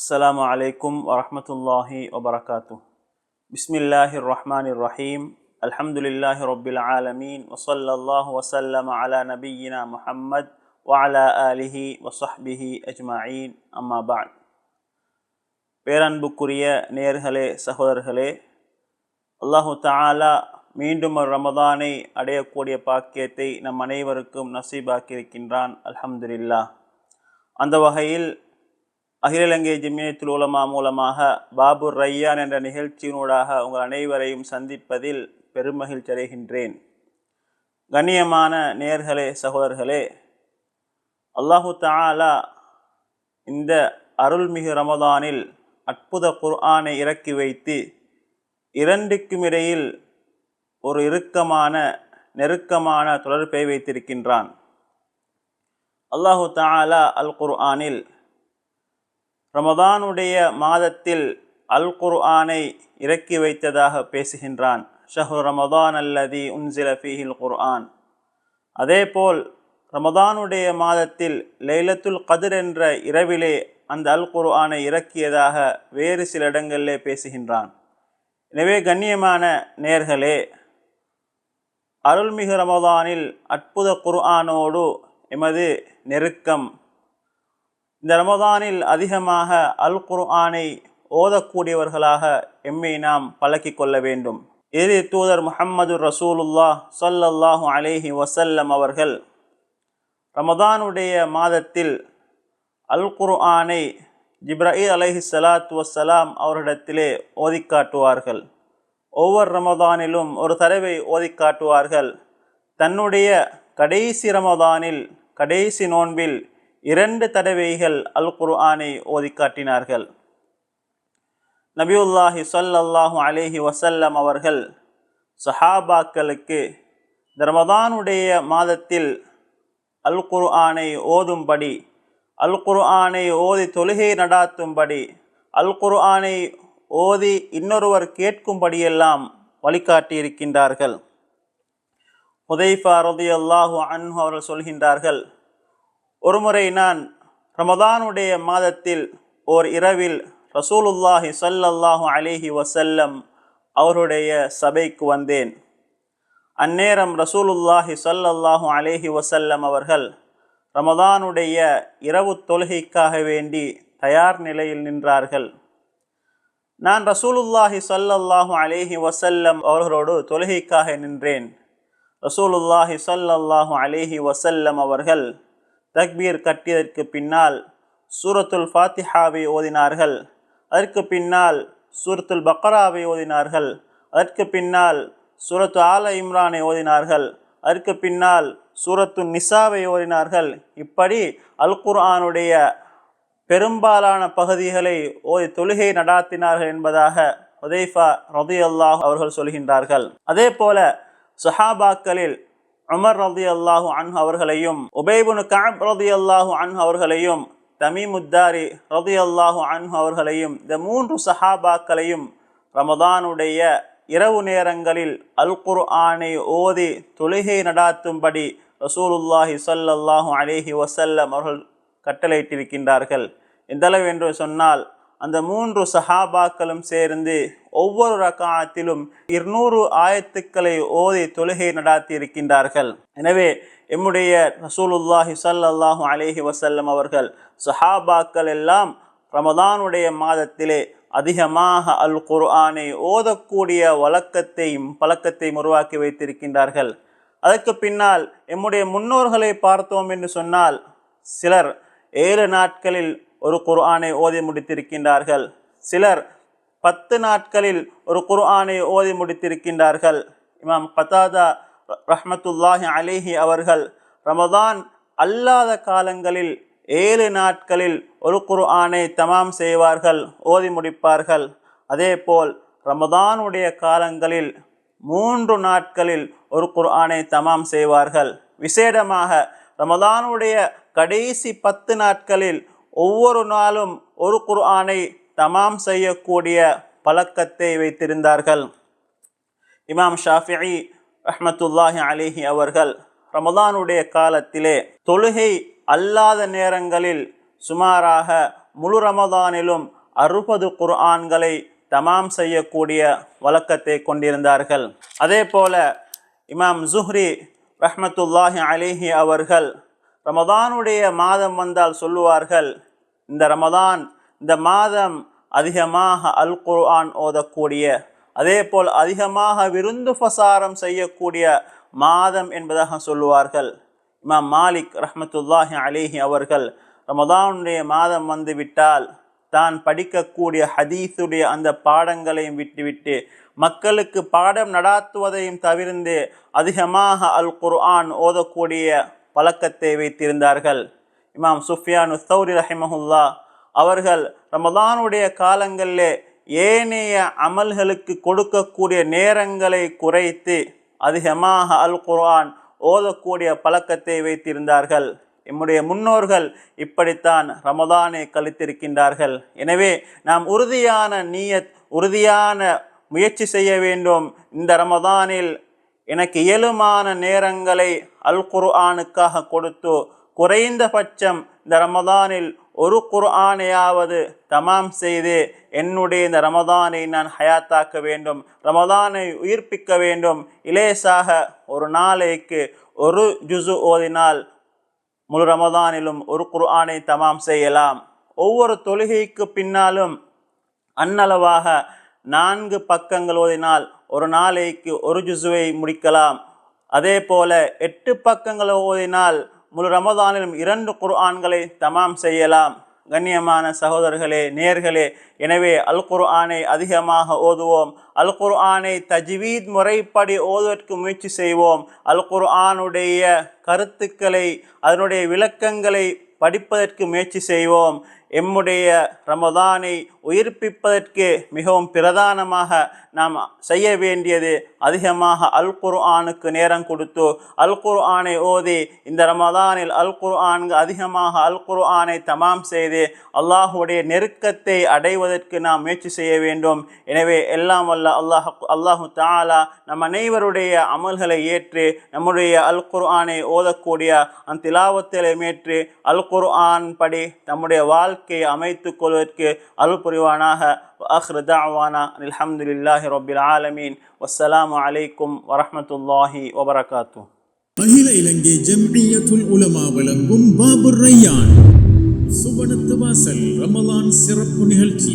السلام عليكم ورحمة الله وبركاته بسم الله الرحمن الرحيم الحمد لله رب العالمين وصلى الله وسلم على نبينا محمد وعلى آله وصحبه أجمعين أما بعد பேரன்புக்குரிய நேர்களே சகோதரர்களே அல்லாஹு தஆலா மீண்டும் ஒரு ரமதானை அடையக்கூடிய பாக்கியத்தை நம் அனைவருக்கும் நசீபாக்கியிருக்கின்றான் அல்ஹம்துலில்லாஹ் அந்த வகையில் அகில இலங்கை ஜிம்மியத்தில் உலமா மூலமாக பாபுர் ரையான் என்ற நிகழ்ச்சியினூடாக உங்கள் அனைவரையும் சந்திப்பதில் பெருமகிழ்ச்சி அடைகின்றேன். கண்ணியமான நேர்களே சகோதரர்களே அல்லாஹு தாலா இந்த அருள்மிகு ரமதானில் அற்புத குர்ஆனை இறக்கி வைத்து இரண்டுக்கும் இடையில் ஒரு இறுக்கமான நெருக்கமான தொடர்பை வைத்திருக்கின்றான். அல்லாஹு தாலா அல் குர்ஆனில் ரமதானுடைய மாதத்தில் அல் குர்ஆனை இறக்கி வைத்ததாக பேசுகின்றான். ஷஹு ரமதான் அல்லதி உன்சில ஃபீஹில் குர்ஆன். அதேபோல் ரமதானுடைய மாதத்தில் லைலத்துல் கதிர் என்ற இரவிலே அந்த அல் குர்ஆனை இறக்கியதாக வேறு சில இடங்களிலே பேசுகின்றான். எனவே கண்ணியமான நேர்களே அருள்மிகு ரமதானில் அற்புத குர்ஆனோடு எமது நெருக்கம் இந்த ரமதானில் அதிகமாக அல் குர்ஆனை ஓதக்கூடியவர்களாக எம்மை நாம் பழக்கிக் கொள்ள வேண்டும். இறுதி தூதர் முஹம்மது ரசூலுல்லா சொல்லல்லாஹு அலைஹி வசல்லம் அவர்கள் ரமதானுடைய மாதத்தில் அல் குர்ஆனை ஜிப்ரஹீ அலைஹி சலாத்து வசலாம் அவரிடத்திலே ஓதி காட்டுவார்கள். ஒவ்வொரு ரமதானிலும் ஒரு தடவை ஓதி காட்டுவார்கள். தன்னுடைய கடைசி ரமதானில் கடைசி நோன்பில் இரண்டு தடவைகள் அல் குர்ஆனை ஓதி காட்டினார்கள் நபியுல்லாஹி சொல்லல்லாஹு அலேஹி வசல்லம் அவர்கள் சஹாபாக்களுக்கு ரமதானுடைய மாதத்தில் அல் குர்ஆனை ஓதும்படி அல் குர்ஆனை ஓதி தொழுகை நடாத்தும்படி அல் குர்ஆனை ஓதி இன்னொருவர் கேட்கும்படியெல்லாம் வழிகாட்டியிருக்கின்றார்கள். ஹுதைஃபா ரதி அல்லாஹு அன்ஹு அவர்கள் சொல்கின்றார்கள் ஒருமுறை நான் ரமதானுடைய மாதத்தில் ஓர் இரவில் ரசூலுல்லாஹி சல்லல்லாஹு அலிஹி வசல்லம் அவருடைய சபைக்கு வந்தேன். அந்நேரம் ரசூலுல்லாஹி சல்லல்லாஹு அலேஹி வசல்லம் அவர்கள் ரமதானுடைய இரவு தொழுகைக்காக வேண்டி தயார் நிலையில் நின்றார்கள். நான் ரசூலுல்லாஹி சல்லல்லாஹு அலேஹி வசல்லம் அவர்களோடு தொழுகைக்காக நின்றேன். ரசூலுல்லாஹி சல்லல்லாஹு அலேஹி வசல்லம் அவர்கள் தக்பீர் கட்டியதற்கு பின்னால் சூரத்துல் ஃபாத்திஹாவை ஓதினார்கள். அதற்கு பின்னால் சூரத்துல் பக்ராவை ஓதினார்கள். அதற்கு பின்னால் சூரத்து ஆல இம்ரானை ஓதினார்கள். அதற்கு பின்னால் சூரத்து நிசாவை ஓதினார்கள். இப்படி அல் குர்ஆனுடைய பெரும்பாலான பகுதிகளை ஓதி தொழுகை நடாத்தினார்கள் என்பதாக உதைஃபா ரதி அல்லாஹ் அவர்கள் சொல்கின்றார்கள். அதே போல சஹாபாக்களில் உமர் ரதி அல்லாஹு அன் அவர்களையும் உபேபுனு காப் ரதி அல்லாஹு அன் அவர்களையும் தமீமுத்தாரி ரதி அல்லாஹு அன் அவர்களையும் இந்த மூன்று சஹாபாக்களையும் ரமதானுடைய இரவு நேரங்களில் அல் குர்ஆனை ஓதி தொழுகை நடாத்தும்படி ரசூலுல்லாஹி சல்லல்லாஹு அலேஹி வசல்லம் அவர்கள் கட்டளையிட்டிருக்கின்றார்கள். எந்தளவு என்று சொன்னால் அந்த மூன்று சஹாபாக்களும் சேர்ந்து ஒவ்வொரு ரகாத்திலும் இருநூறு ஆயத்துக்களை ஓதி தொழுகை நடாத்தி இருக்கின்றார்கள் எனவே எம்முடைய ரசூலுல்லாஹி சல்லாஹூ அலேஹி வசல்லம் அவர்கள் சஹாபாக்கள் எல்லாம் ரமதானுடைய மாதத்திலே அதிகமாக அல் குர்ஆனை ஓதக்கூடிய வழக்கத்தையும் பழக்கத்தையும் உருவாக்கி வைத்திருக்கின்றார்கள். அதற்கு பின்னால் எம்முடைய முன்னோர்களை பார்த்தோம் என்று சொன்னால் சிலர் ஏழு நாட்களில் ஒரு குர்ஆனை ஓதி முடித்திருக்கின்றார்கள். சிலர் பத்து நாட்களில் ஒரு குர்ஆனை ஓதி முடித்திருக்கின்றார்கள். இமாம் கதாதா ரஹமத்துல்லாஹி அலேஹி அவர்கள் ரமதான் அல்லாத காலங்களில் ஏழு நாட்களில் ஒரு குர்ஆனை தமாம் செய்வார்கள் ஓதி முடிப்பார்கள். அதேபோல் ரமதானுடைய காலங்களில் மூன்று நாட்களில் ஒரு குர்ஆனை தமாம் செய்வார்கள். விசேடமாக ரமதானுடைய கடைசி பத்து நாட்களில் ஒவ்வொரு நாளும் ஒரு குர்ஆனை தமாம் செய்யக்கூடிய பழக்கத்தை வைத்திருந்தார்கள். இமாம் ஷாஃபிஇ ரஹ்மத்துல்லாஹி அலிஹி அவர்கள் ரமதானுடைய காலத்திலே தொழுகை அல்லாத நேரங்களில் சுமாராக முழு ரமதானிலும் அறுபது குர்ஆன்களை தமாம் செய்யக்கூடிய வழக்கத்தை கொண்டிருந்தார்கள். அதே போல இமாம் ஜுஹ்ரி ரஹமத்துல்லாஹி அலிஹி அவர்கள் ரமதானுடைய மாதம் வந்தால் சொல்லுவார்கள் இந்த ரமதான் இந்த மாதம் அதிகமாக அல் குர்ஆன் ஓதக்கூடிய அதே போல் அதிகமாக விருந்து பிரசாரம் செய்யக்கூடிய மாதம் என்பதாக சொல்லுவார்கள். இமாம் மாலிக் ரஹமத்துல்லாஹி அலிஹி அவர்கள் ரமதானுடைய மாதம் வந்து விட்டால் தான் படிக்கக்கூடிய ஹதீஸுடைய அந்த பாடங்களையும் விட்டுவிட்டு மக்களுக்கு பாடம் நடாத்துவதையும் தவிர்ந்து அதிகமாக அல் குர்ஆன் ஓதக்கூடிய பழக்கத்தை வைத்திருந்தார்கள். இமாம் சுஃபியானு சௌரி ரஹிமஹுல்லா அவர்கள் ரமதானுடைய காலங்களிலே ஏனைய அமல்களுக்கு கொடுக்கக்கூடிய நேரங்களை குறைத்து அதிகமாக அல் குர்ஆன் ஓதக்கூடிய பழக்கத்தை வைத்திருந்தார்கள். எம்முடைய முன்னோர்கள் இப்படித்தான் ரமதானை கழித்திருக்கின்றார்கள். எனவே நாம் உறுதியான நீயத் உறுதியான முயற்சி செய்ய வேண்டும். இந்த ரமதானில் எனக்கு இயலுமான நேரங்களை அல் குர்ஆனுக்காக கொடுத்து குறைந்தபட்சம் இந்த ரமதானில் ஒரு குர்ஆனையாவது தமாம் செய்து என்னுடைய இந்த ரமதானை நான் ஹயாத்தாக்க வேண்டும் ரமதானை உயிர்ப்பிக்க வேண்டும். இலேசாக ஒரு நாளைக்கு ஒரு ஜுசு ஓதினால் முழு ரமதானிலும் ஒரு குர்ஆனை தமாம் செய்யலாம். ஒவ்வொரு தொழுகைக்கு பின்னாலும் அன்னளவாக நான்கு பக்கங்கள் ஓதினால் ஒரு நாளைக்கு ஒரு ஜுசுவை முடிக்கலாம். அதே போல எட்டு பக்கங்கள் ஓதினால் முழு ரமதானிலும் இரண்டு குர்ஆன்களை தமாம் செய்யலாம். கண்ணியமான சகோதரர்களே நேர்களே எனவே அல் குர்ஆனை அதிகமாக ஓதுவோம். அல் குர்ஆனை தஜ்வீத் முறைப்படி ஓதுவதற்கு முயற்சி செய்வோம். அல் குர்ஆனுடைய கருத்துக்களை அதனுடைய விளக்கங்களை படிப்பதற்கு முயற்சி செய்வோம். எம்முடைய ரமதானை உயிர்ப்பிப்பதற்கு மிகவும் பிரதானமாக நாம் செய்ய வேண்டியது அதிகமாக அல் குர்ஆனுக்கு நேரம் கொடுத்து அல் குர்ஆனை ஓதி இந்த ரமதானில் அல் குர்ஆன்கு அதிகமாக அல் குர்ஆனை தமாம் செய்து அல்லாஹுடைய நெருக்கத்தை அடைவதற்கு நாம் முயற்சி செய்ய வேண்டும். எனவே எல்லாம் வல்ல அல்லாஹ் அல்லாஹு தாலா நம் அனைவருடைய அமல்களை ஏற்று நம்முடைய அல் குர்ஆனை ஓதக்கூடிய அந்த திலாவத்திலே மேற்று அல் குர்ஆன் படி நம்முடைய வாழ்க்கையை அமைத்துக் கொள்வதற்கு அருள் புரிவானாக அஹ்ரு தாவானா அலமது இல்லாஹி ரொபில் ஆலமீன் வஸ்ஸலாம் அலைக்கும் வரமத்துல்லாஹி வபரகாத்தும் அகில இலங்கை ஜம்இயத்துல் உலமா வழங்கும் பாபுர் ரய்யான் சுபனத்து வாசல் ரமலான் சிறப்பு நிகழ்ச்சி